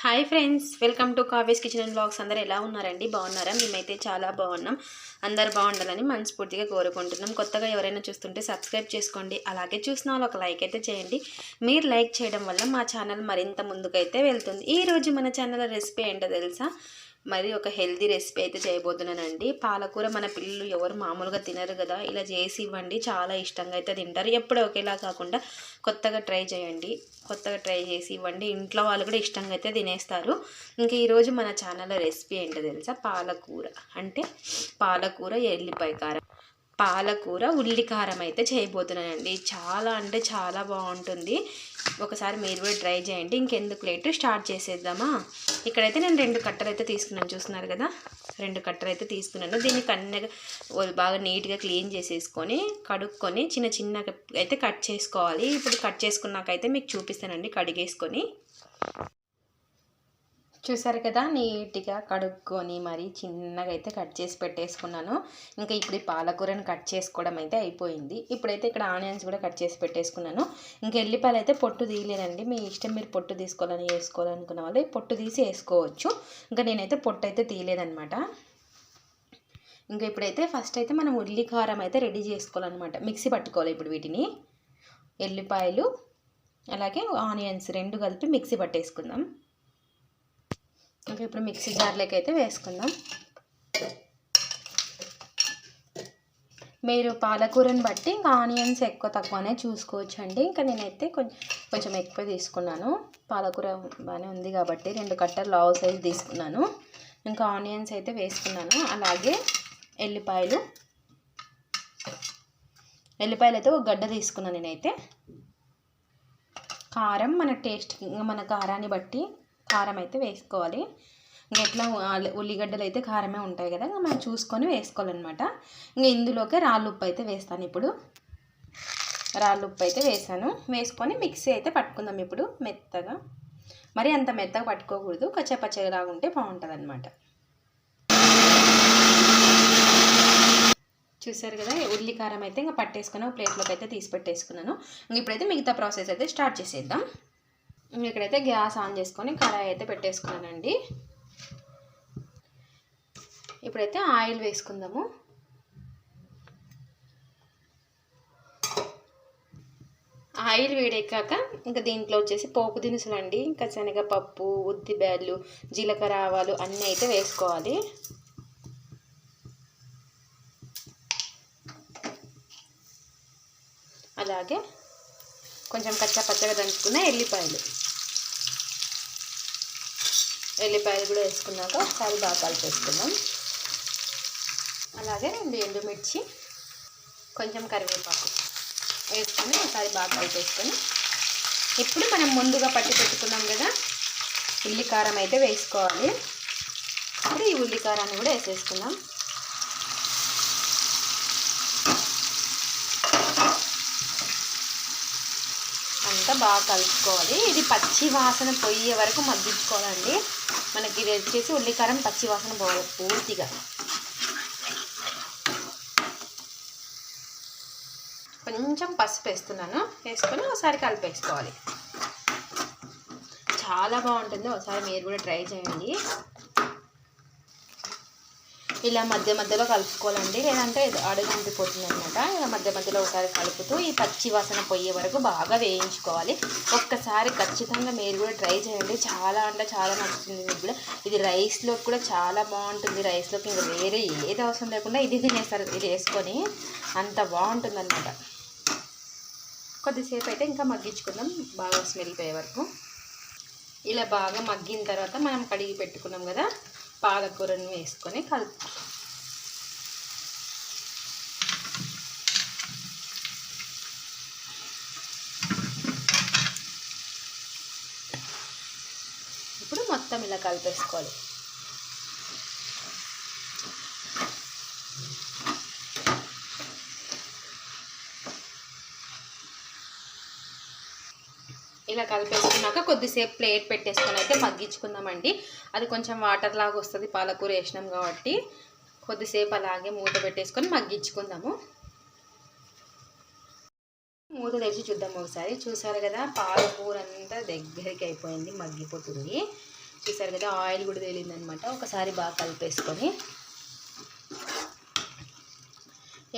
Hi friends welcome to Kavya's kitchen and blogs. అందరు ఎలా ఉన్నారండి? బాగున్నారా? మేమైతే చాలా బాగున్నాం. అందరు బాగుండాలని మనస్ఫూర్తిగా కోరుకుంటున్నాం. కొత్తగా ఎవరైనా చూస్తుంటే సబ్స్క్రైబ్ చేసుకోండి. అలాగే చూసిన వాళ్ళు ఒక లైక్ అయితే చేయండి. మీరు లైక్ చేయడం వల్ల మా ఛానల్ మరింత ముందుకైతే వెళ్తుంది. ఈ రోజు మన ఛానల్ రెసిపీ ఏంటో తెలుసా? మరి ఒక హెల్దీ రెసిపీ అయితే చేయబోతున్నానండి. పాలకూర మన పిల్లలు ఎవరు మామూలుగా తినరు కదా ఇలా చేసి ఇవ్వండి. చాలా ఇష్టంగా అయితే తింటారు. ఎప్పుడు ఒకేలా కాకుండా కొత్తగా ట్రై చేయండి. కొత్తగా ట్రై చేసి ఇవ్వండి. ఇంట్లో వాళ్ళు కూడా ఇష్టంగా అయితే తినేస్తారు. ఇంకా ఈరోజు మన ఛానల్లో రెసిపీ ఏంటో తెలుసా? పాలకూర. అంటే పాలకూర ఎల్లిపాయ కారం. పాలకూర ఉల్లి కారం అయితే చేయబోతున్నానండి. చాలా అంటే చాలా బాగుంటుంది. ఒకసారి మీరు కూడా ట్రై చేయండి. ఇంకెందుకు లేటు? స్టార్ట్ చేసేద్దామా? ఇక్కడైతే నేను రెండు కట్టలు అయితే తీసుకున్నాను. చూస్తున్నారు కదా? రెండు కట్టలు అయితే తీసుకున్నాను. దీన్ని కన్నగా బాగా నీట్గా క్లీన్ చేసేసుకొని కడుక్కొని చిన్న చిన్నగా అయితే కట్ చేసుకోవాలి. ఇప్పుడు కట్ చేసుకున్నాకైతే మీకు చూపిస్తానండి. కడిగేసుకొని. చూసారు కదా నీట్గా కడుక్కొని మరి చిన్నగా అయితే కట్ చేసి పెట్టేసుకున్నాను. ఇంకా ఇప్పుడు ఈ పాలకూరని కట్ చేసుకోవడం అయితే అయిపోయింది. ఇప్పుడైతే ఇక్కడ ఆనియన్స్ కూడా కట్ చేసి పెట్టేసుకున్నాను. ఇంకా ఎల్లిపాయలు అయితే పొట్టు తీయలేనండి. మీ ఇష్టం మీరు పొట్టు తీసుకోవాలని వేసుకోవాలనుకున్న వాళ్ళు పొట్టు తీసి వేసుకోవచ్చు. ఇంకా నేనైతే పొట్టు అయితే తీయలేదనమాట ఇంకా ఇప్పుడైతే ఫస్ట్ అయితే మనం ఉల్లి కారం అయితే రెడీ చేసుకోవాలన్నమాట. మిక్సీ పట్టుకోవాలి ఇప్పుడు వీటిని. ఎల్లిపాయలు అలాగే ఆనియన్స్ రెండు కలిపి మిక్సీ పట్టేసుకుందాం. ఇంకా ఇప్పుడు మిక్సీ జార్లోకి అయితే వేసుకుందాం. మీరు పాలకూరని బట్టి ఇంకా ఆనియన్స్ ఎక్కువ తక్కువనే చూసుకోవచ్చు అండి ఇంకా నేనైతే కొంచెం కొంచెం ఎక్కువ తీసుకున్నాను. పాలకూర బాగానే ఉంది కాబట్టి రెండు కట్టలు లావు సైజ్ తీసుకున్నాను. ఇంకా ఆనియన్స్ అయితే వేసుకున్నాను. అలాగే ఎల్లిపాయలు. ఎల్లిపాయలు అయితే ఒక గడ్డ తీసుకున్నాను నేనైతే. కారం మన టేస్ట్ మన కారాన్ని బట్టి కారం అయితే వేసుకోవాలి. ఇంకా ఎట్లా ఉల్లిగడ్డలు అయితే కారమే ఉంటాయి కదా మనం చూసుకొని వేసుకోవాలన్నమాట. ఇంకా ఇందులోకి రాళ్ళు ఉప్పు అయితే వేస్తాను ఇప్పుడు. రాళ్ళు ఉప్పు అయితే వేసాను. వేసుకొని మిక్సీ అయితే పట్టుకుందాం ఇప్పుడు మెత్తగా. మరి అంత మెత్తగా పట్టుకోకూడదు. కచ్చపచ్చలాగా ఉంటే బాగుంటుంది అనమాట చూసారు కదా ఉల్లి కారం అయితే ఇంకా పట్టేసుకుని ప్లేట్లోకి అయితే తీసి పెట్టేసుకున్నాను. ఇంక ఇప్పుడైతే మిగతా ప్రాసెస్ అయితే స్టార్ట్ చేసేద్దాం. ఇక్కడైతే గ్యాస్ ఆన్ చేసుకొని కడాయి అయితే పెట్టేసుకున్నానండి. ఇప్పుడైతే ఆయిల్ వేసుకుందాము. ఆయిల్ వేడెక్కాక ఇంకా దీంట్లో వచ్చేసి పోపు దినుసులు అండి ఇంకా శనగపప్పు ఉద్దిబ్యాళ్ళు జీలకర్ర ఆవాలు అన్నీ అయితే వేసుకోవాలి. అలాగే కొంచెం కచ్చా పచ్చగా దంచుకున్న ఎల్లిపాయలు. ఎల్లిపాయలు కూడా వేసుకున్నాక ఒకసారి బాగా కలిపేసుకుందాం. అలాగే రెండు ఎండుమిర్చి కొంచెం కరివేపాకు వేసుకొని ఒకసారి బాగా కలిపేసుకొని ఇప్పుడు మనం ముందుగా పట్టి పెట్టుకున్నాం కదా ఉల్లికారం అయితే వేసుకోవాలి. ఇప్పుడు ఈ ఉల్లికారాన్ని కూడా వేసేసుకుందాం అంతా బాగా కలుపుకోవాలి. ఇది పచ్చి వాసన పోయే వరకు మగ్గించుకోవాలండి. మనకి ఇది వచ్చేసి ఉల్లికారం పచ్చి వాసన పోవాలి పూర్తిగా. కొంచెం పసుపు వేస్తున్నాను. వేసుకొని ఒకసారి కలిపేసుకోవాలి. చాలా బాగుంటుంది. ఒకసారి మీరు కూడా ట్రై చేయండి. ఇలా మధ్య మధ్యలో కలుపుకోవాలండి. లేదంటే అడుగు అంటిపోతుంది అనమాట ఇలా మధ్య మధ్యలో ఒకసారి కలుపుతూ ఈ పచ్చి వాసన పోయే వరకు బాగా వేయించుకోవాలి. ఒక్కసారి ఖచ్చితంగా మీరు కూడా ట్రై చేయండి. చాలా అంటే చాలా నచ్చుతుంది మీకు కూడా. ఇది రైస్లో కూడా చాలా బాగుంటుంది. రైస్లోకి ఇంకా వేరే ఏది అవసరం లేకుండా ఇది తినేస్తారు. ఇది వేసుకొని అంత బాగుంటుంది అనమాట కొద్దిసేపు అయితే ఇంకా మగ్గించుకుందాం. బాగా స్మెల్ పోయే వరకు. ఇలా బాగా మగ్గిన తర్వాత మనం కడిగి పెట్టుకున్నాం కదా. పాలకూరను వేసుకొని కలుపు ఇప్పుడు మొత్తం ఇలా కలిపేసుకోవాలి. ఇలా కలిపేసుకున్నాక కొద్దిసేపు ప్లేట్ పెట్టేసుకొని అయితే మగ్గించుకుందామండి. అది కొంచెం వాటర్ లాగా వస్తుంది పాలకూర వేసినాం కాబట్టి కొద్దిసేపు అలాగే మూత పెట్టేసుకొని మగ్గించుకుందాము. మూత తెరిచి చూద్దాం ఒకసారి. చూసారు కదా పాలకూర అంతా దగ్గరికి అయిపోయింది మగ్గిపోతుంది. చూసారు కదా ఆయిల్ కూడా తేలిందనమాట. ఒకసారి బాగా కలిపేసుకొని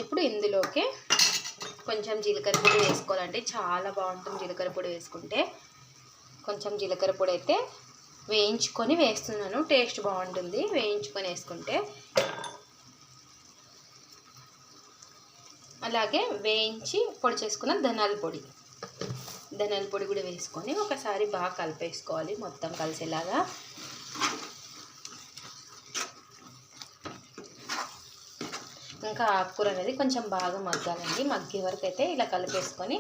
ఇప్పుడు ఇందులోకి కొంచెం జీలకర్ర పొడి వేసుకోవాలండి చాలా బాగుంటుంది జీలకర్ర పొడి వేసుకుంటే. కొంచెం జీలకర్ర పొడి అయితే వేయించుకొని వేస్తున్నాను. టేస్ట్ బాగుంటుంది వేయించుకొని వేసుకుంటే. అలాగే వేయించి పొడి చేసుకున్న ధనాల పొడి. ధనాల పొడి కూడా వేసుకొని ఒకసారి బాగా కలిపేసుకోవాలి. మొత్తం కలిసేలాగా. ఇంకా ఆకుకూర అనేది కొంచెం బాగా మగ్గాలండి. మగ్గే వరకు అయితే ఇలా కలిపేసుకొని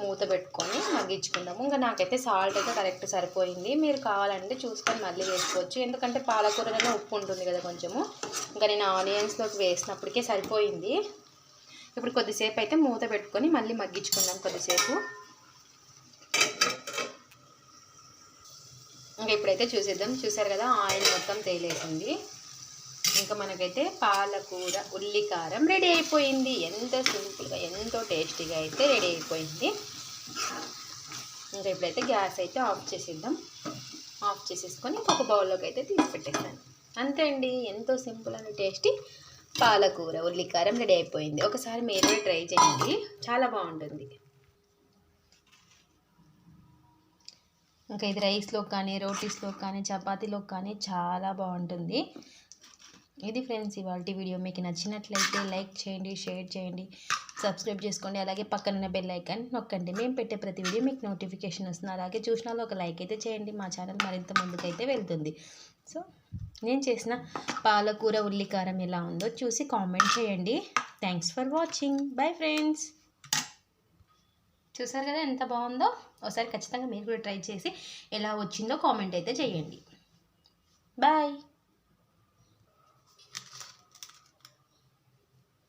మూత పెట్టుకొని మగ్గించుకుందాము. ఇంకా నాకైతే సాల్ట్ అయితే కరెక్ట్ సరిపోయింది. మీరు కావాలంటే చూసుకొని మళ్ళీ వేసుకోవచ్చు. ఎందుకంటే పాలకూరలోనే ఉప్పు ఉంటుంది కదా కొంచెము. ఇంకా నేను ఆనియన్స్లోకి వేసినప్పటికే సరిపోయింది. ఇప్పుడు కొద్దిసేపు అయితే మూత పెట్టుకొని మళ్ళీ మగ్గించుకుందాం కొద్దిసేపు. ఇంకా ఇప్పుడైతే చూసేద్దాం. చూసారు కదా ఆయిల్ మొత్తం తేలేసింది. ఇంకా మనకైతే పాలకూర ఉల్లికారం రెడీ అయిపోయింది. ఎంత సింపుల్గా ఎంతో టేస్టీగా అయితే రెడీ అయిపోయింది. ఇంకా ఇప్పుడైతే గ్యాస్ అయితే ఆఫ్ చేసేద్దాం. ఆఫ్ చేసేసుకొని ఒక బౌల్లోకి అయితే తీసి పెట్టేస్తాను అంతే అండి. ఎంతో సింపుల్ అండ్ టేస్టీ పాలకూర ఉల్లికారం రెడీ అయిపోయింది. ఒకసారి మీరు ట్రై చేయండి. చాలా బాగుంటుంది. ఇంకా ఇది రైస్లో కానీ రోటీస్లో కానీ చపాతీలో కానీ చాలా బాగుంటుంది. ఇది ఫ్రెండ్స్ ఇవాళ వీడియో మీకు నచ్చినట్లయితే లైక్ చేయండి షేర్ చేయండి సబ్స్క్రైబ్ చేసుకోండి అలాగే పక్కన బెల్ ఐకాన్ నొక్కండి. మేము పెట్టే ప్రతి వీడియో మీకు నోటిఫికేషన్ వస్తుంది. అలాగే చూసినాలో ఒక లైక్ అయితే చేయండి. మా ఛానల్ మరింత ముందుకైతే వెళ్తుంది. సో నేను చేసిన పాలకూర ఉల్లికారం ఎలా ఉందో చూసి కామెంట్ చేయండి. Thanks for watching. Bye friends. చూసారు కదా ఎంత బాగుందో? ఒకసారి ఖచ్చితంగా మీరు కూడా ట్రై చేసి ఎలా వచ్చిందో కామెంట్ అయితే చేయండి. బాయ్.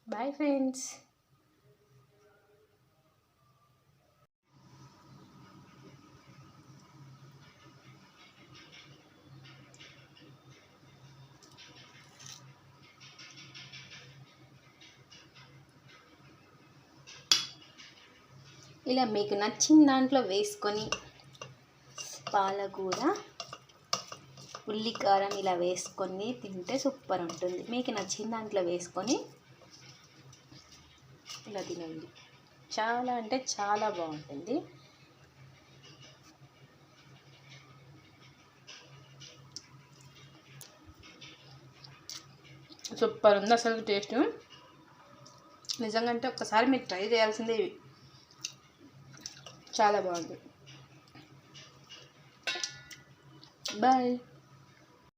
బాయ్ ఫ్రెండ్స్ ఇలా మీకు నచ్చిన దాంట్లో వేసుకొని పాలకూర ఉల్లికారం ఇలా వేసుకొని తింటే సూపర్ ఉంటుంది. మీకు నచ్చిన దాంట్లో వేసుకొని ఇలా తినండి. చాలా అంటే చాలా బాగుంటుంది. సూపర్ ఉంది అసలు టేస్ట్. నిజంగా అంటే ఒక్కసారి మీరు ట్రై చేయాల్సిందే ఇవి. చాలా బాగుంది. బాయ్.